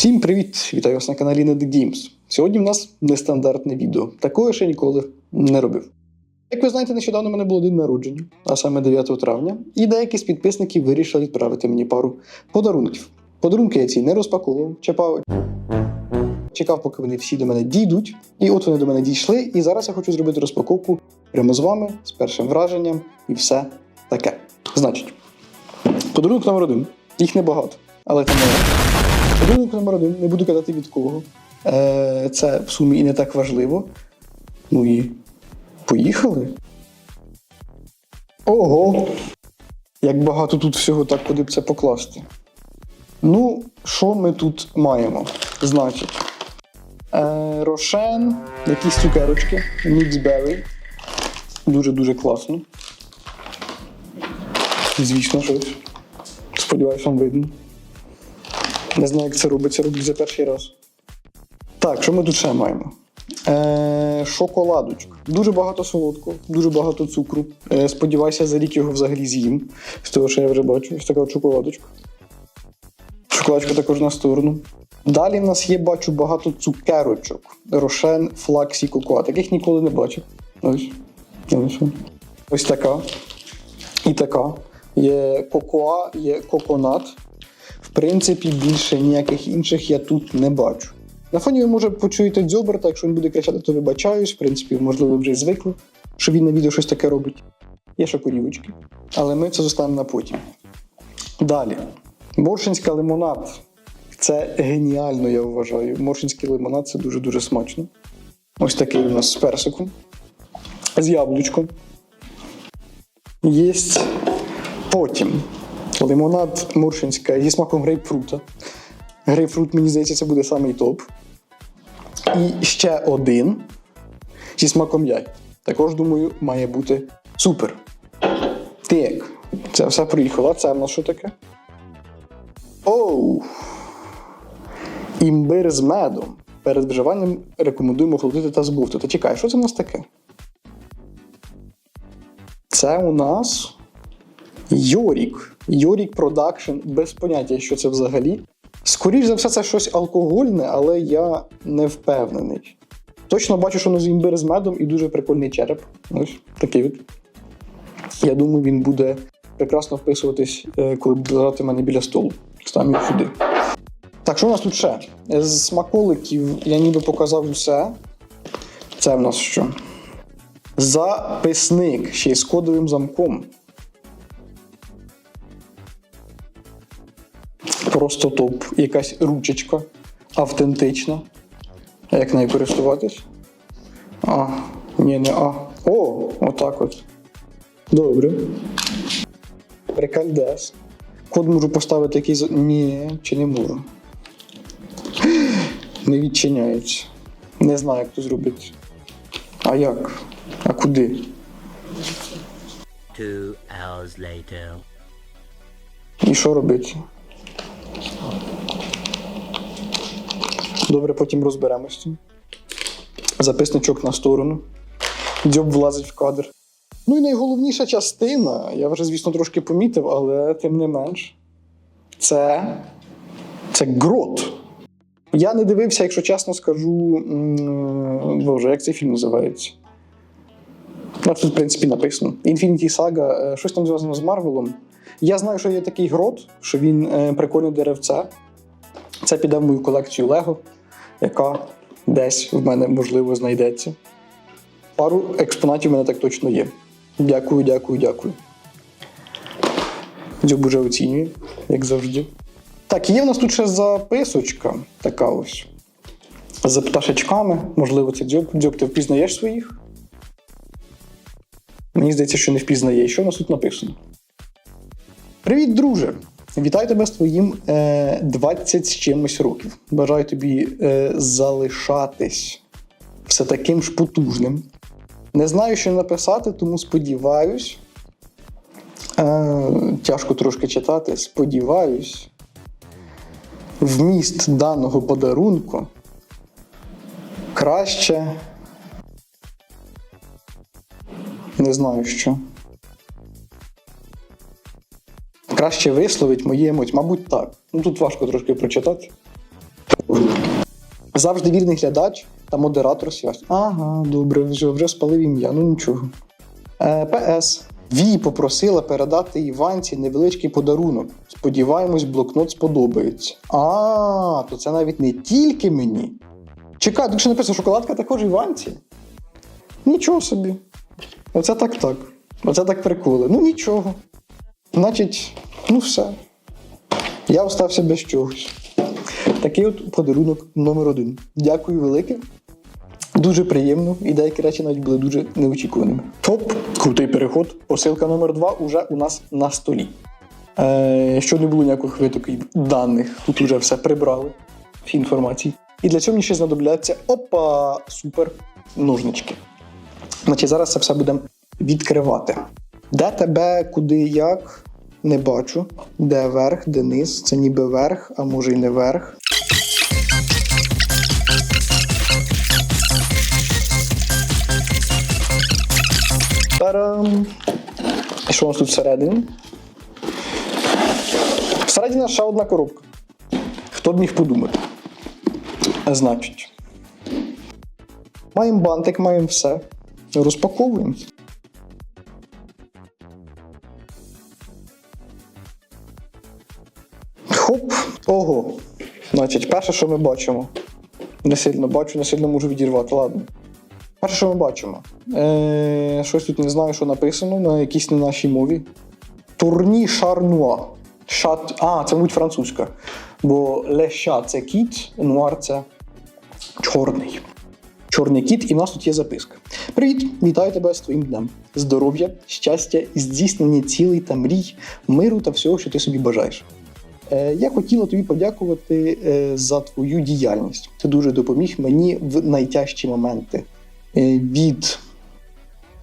Всім привіт! Вітаю вас на каналі Ned Games. Сьогодні в нас нестандартне відео. Такого ще ніколи не робив. Як ви знаєте, нещодавно в мене було день народження, а саме 9 травня, і деякі з підписників вирішили відправити мені пару подарунків. Подарунки я ці не розпаковував, чекав, чекав, поки вони всі до мене дійдуть. І от вони до мене дійшли. І зараз я хочу зробити розпаковку прямо з вами, з першим враженням і все таке. Значить, подарунок номер один. Їх небагато, але це не. Подарунок номер один, не буду казати від кого. Е, Це в сумі і не так важливо. Ну і поїхали. Ого! Як багато тут всього, так куди б це покласти. Ну, що ми тут маємо? Значить, е, Рошен, якісь цукерочки, Ніксберry. Дуже-дуже класно. Звісно, щось. Сподіваюсь, вам видно. Не знаю, як це робиться, роблю за перший раз. Так, що ми тут ще маємо? Е, шоколадочка. Дуже багато солодкого, дуже багато цукру. Е, сподіваюся, за рік його взагалі з'їм. З того, що я вже бачу, ось така шоколадочка. Шоколадочка також на сторону. Далі в нас є, бачу, багато цукерочок. Рошен, флаксі, кокоа. Таких ніколи не бачив. Ось. Ось, ось така. І така. Є кокоа, є коконат. Принципі, більше ніяких інших я тут не бачу. На фоні ви може почуєте дзьобер, так якщо він буде кричати, то вибачаюсь. В принципі, можливо, вже звикли, що він на відео щось таке робить. Є ще корівочки. Але ми це зоставимо на потім. Далі. Моршинська лимонад. Це геніально, я вважаю. Моршинський лимонад це дуже-дуже смачно. Ось такий у нас з персиком. З яблучком. Є потім лимонад Моршинська зі смаком грейпфрута. Грейпфрут, мені здається, це буде самий топ. І ще один зі смаком яй. Також, думаю, має бути супер. Так, це все приїхало. Це в нас що таке? Оу! Імбир з медом. Перед вживанням рекомендуємо охолодити та збовтати. Чекай, що це в нас таке? Це у нас Йорік. Йорік Продакшн. Без поняття, що це взагалі. Скоріше за все, це щось алкогольне, але я не впевнений. Точно бачу, що воно з імбир з медом і дуже прикольний череп. Ось такий от. Я думаю, він буде прекрасно вписуватись, е, коли буде лежати мене біля столу. Його сюди. Так, що у нас тут ще? З смаколиків я ніби показав усе. Це в нас що? Записник ще й з кодовим замком. Просто топ. Якась ручечка автентична. А як нею користуватись? А, ні, не а. О, отак от. Добре. Прикальдес. Код можу поставити якийсь. Ні, чи не можу. Не відчиняється. Не знаю, як це зробити. А як? А куди? Two hours later. І що робити? Добре, потім розберемось. Записничок на сторону. Дзьоб влазить в кадр. Ну і найголовніша частина, я вже, звісно, трошки помітив, але тим не менш. Це. Це грот. Я не дивився, якщо чесно скажу. Боже, як цей фільм називається? Ну, Тут, в принципі, написано. Infinity Saga, е, щось там зв'язано з Марвелом. Я знаю, що є такий грот, що він е, прикольне деревце. Це піде в мою колекцію Лего, яка десь в мене, можливо, знайдеться. Пару експонатів в мене так точно є. Дякую, дякую, дякую. Дзюб уже оцінює, як завжди. Так, є в нас тут ще записочка така ось. З пташечками. Можливо, це дзьоб. Дзьоб, ти впізнаєш своїх? Мені здається, що не впізнає. Що у нас тут написано? Привіт, друже! Вітаю тебе з твоїм е, 20 з чимось років. Бажаю тобі е, залишатись все таким ж потужним. Не знаю, що написати, тому сподіваюсь. Е, тяжко трошки читати. Сподіваюсь, вміст даного подарунку краще. Не знаю що. Краще висловить мої емоції. Мабуть, так. Ну тут важко трошки прочитати. Завжди вірний глядач та модератор свят. Ага, добре, вже, вже спалив ім'я, ну нічого. Е, ПС. Ві попросила передати Іванці невеличкий подарунок. Сподіваємось, блокнот сподобається. А, то це навіть не тільки мені. Чекай, тут ще написано шоколадка також Іванці. Нічого собі. Оце так так. Оце так приколи. Ну нічого. Значить, ну все. Я остався без чогось. Такий от подарунок номер один. Дякую велике. Дуже приємно, і деякі речі навіть були дуже неочікуваними. Топ, крутий переход. Посилка номер два уже у нас на столі. Е, що не було ніяких витоків даних, тут вже все прибрали, всі інформації. І для цього мені ще знадобляться опа, супер ножнички. Значить, зараз це все будемо відкривати. Де тебе, куди, як, не бачу. Де верх, де низ. Це ніби верх, а може й не верх. Тарам! І що у нас тут всередині? Всередині ще одна коробка. Хто б міг подумати? Значить. Маємо бантик, маємо все. Розпаковуємо. Хоп, ого. Значить, перше, що ми бачимо. Не сильно бачу, не сильно можу відірвати, ладно. Перше, що ми бачимо. Е, щось тут не знаю, що написано на якійсь не нашій мові. Турні шарнуа. Шат... А, це мабуть французька. Бо леша це кіт, нуар це чорний. Чорний кіт, і в нас тут є записка. Привіт, вітаю тебе з твоїм днем. Здоров'я, щастя, здійснення цілей та мрій, миру та всього, що ти собі бажаєш. Е, Я хотіла тобі подякувати е, за твою діяльність. Ти дуже допоміг мені в найтяжчі моменти. Е, Від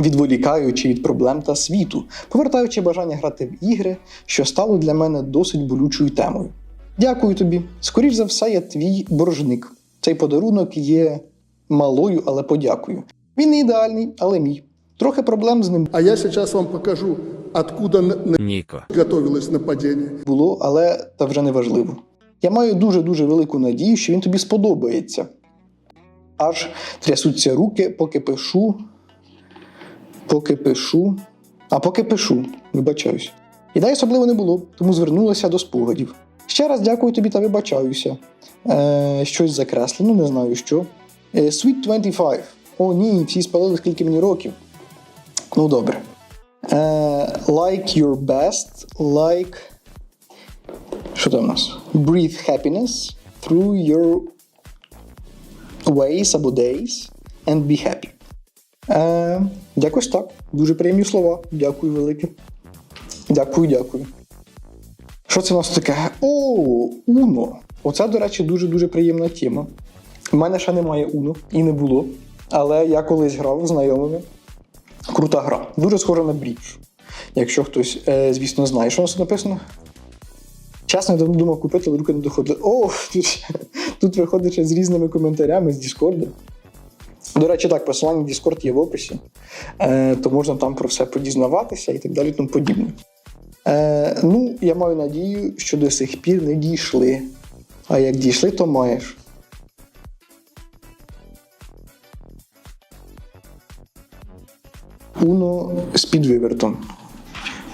відволікаючи від проблем та світу, повертаючи бажання грати в ігри, що стало для мене досить болючою темою. Дякую тобі. Скоріш за все, я твій боржник. Цей подарунок є малою, але подякую. Він не ідеальний, але мій. Трохи проблем з ним А я сейчас вам покажу, откуда н- н- Ніко. готовилось нападение. було, але це вже не важливо. Я маю дуже-дуже велику надію, що він тобі сподобається. Аж трясуться руки, поки пишу. Поки пишу. А поки пишу, вибачаюсь. Ідей особливо не було, тому звернулася до спогадів. Ще раз дякую тобі та вибачаюся. Е, щось закреслено, не знаю що. Е, Sweet 25. О, ні, всі спалили, скільки мені років. Ну, добре. Е, like your best, like. Що там у нас? Breathe happiness through your ways або days and be happy. Е, якось так. Дуже приємні слова. Дякую велике. Дякую, дякую. Що це у нас таке? О, Уно. Оце, до речі, дуже-дуже приємна тема. У мене ще немає Уно і не було. Але я колись грав з знайомими. Крута гра. Дуже схожа на брідж. Якщо хтось, е, звісно, знає, що у нас написано. Чесно, я давно думав купити, але руки не доходили. О, тут, тут виходить з різними коментарями з Діскорду. До речі, так, посилання в Discord є в описі, е, то можна там про все подізнаватися і так далі, тому подібне. Е, ну, я маю надію, що до сих пір не дійшли. А як дійшли, то маєш. Уно з підвивертом.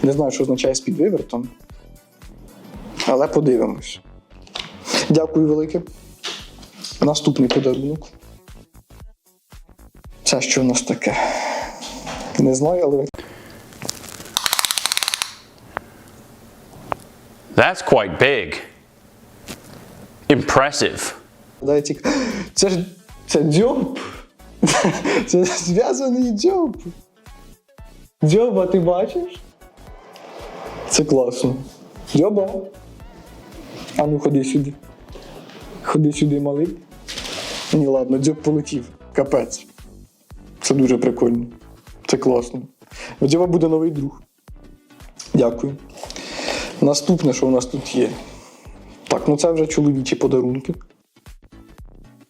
Не знаю, що означає з підвивертом, але подивимось. Дякую велике. Наступний подарунок. Це що в нас таке? Не знаю, але That's quite big. Impressive. Це ж це дзьоб. Це зв'язаний дзьоб. Дзьоба, ти бачиш? Це класно. Дзьоба. А ну ходи сюди. Ходи сюди, малий. Ні, ладно, дзьоб полетів. Капець. Це дуже прикольно. Це класно. У дзьоба буде новий друг. Дякую. Наступне, що у нас тут є. Так, ну це вже чоловічі подарунки.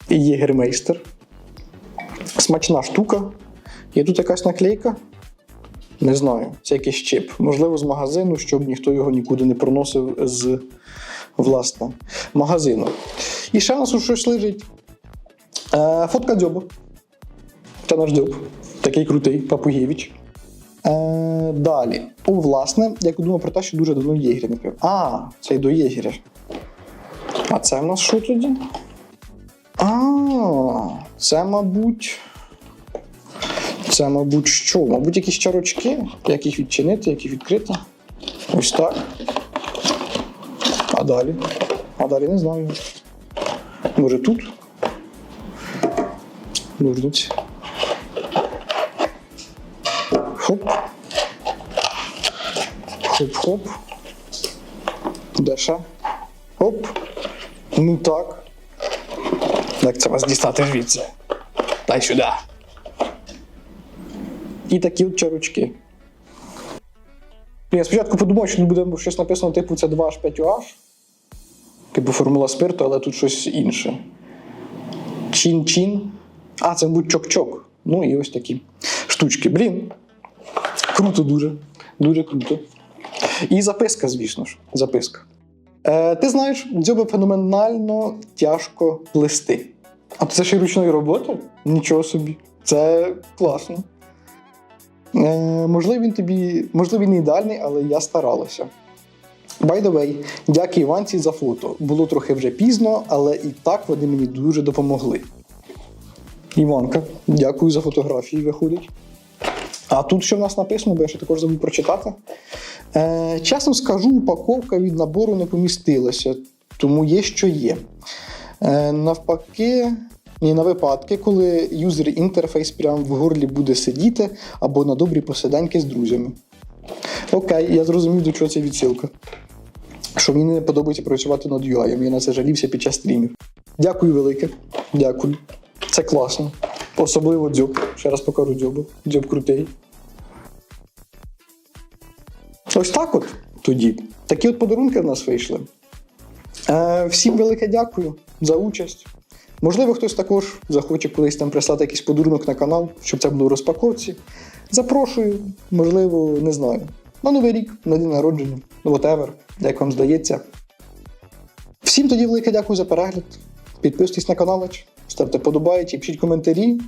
І єгермейстер. Смачна штука. Є тут якась наклейка? Не знаю, це якийсь чип. Можливо, з магазину, щоб ніхто його нікуди не проносив з власне магазину. І ще у нас щось лежить. Е, фотка дзьобу. Це наш дзьоб. Такий крутий, Папуєвич. Е, далі. О, власне, я думав про те, що дуже давно єгеря не пив. А, це й до єгеря. А це в нас що тоді? А, це, мабуть. Це, мабуть, що? Мабуть, якісь чарочки, як їх відчинити, як їх відкрити. Ось так. А далі? А далі не знаю. Може тут? Ножниці. Хоп. Хоп-хоп. Де ще? Хоп. Ну так. Як це вас дістати звідси? Дай сюди. І такі от чарочки. Я спочатку подумав, що тут буде щось написано, типу, це 2H5OH. Типу формула спирту, але тут щось інше. Чин-чин. А, це, мабуть, чок-чок. Ну і ось такі штучки. Блін. Круто дуже. Дуже круто. І записка, звісно ж. Записка. Е, ти знаєш, дзьоби феноменально тяжко плести. А це ще й ручної роботи? Нічого собі. Це класно. Е, можливо, він тобі, можливо, він не ідеальний, але я старалася. By the way, дякую Іванці за фото. Було трохи вже пізно, але і так вони мені дуже допомогли. Іванка, дякую за фотографії, виходить. А тут що в нас написано, бо я ще також забув прочитати. Е, чесно скажу, упаковка від набору не помістилася, тому є, що є. Е, навпаки, ні, на випадки, коли юзер інтерфейс прямо в горлі буде сидіти або на добрі посиденьки з друзями. Окей, я зрозумів, до чого це відсилка. Що мені не подобається працювати над UI, я на це жалівся під час стрімів. Дякую велике. Дякую. Це класно. Особливо дзьоб. Ще раз покажу дзьобу. Дзьоб крутий. Ось так от тоді. Такі от подарунки в нас вийшли. Е, всім велике дякую за участь. Можливо, хтось також захоче колись там прислати якийсь подарунок на канал, щоб це було в розпаковці. Запрошую, можливо, не знаю. На Новий рік, на день народження, whatever, як вам здається. Всім тоді велике дякую за перегляд. Підписуйтесь на канал, ставте подобайки, пишіть коментарі,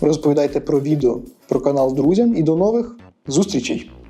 розповідайте про відео, про канал друзям і до нових зустрічей!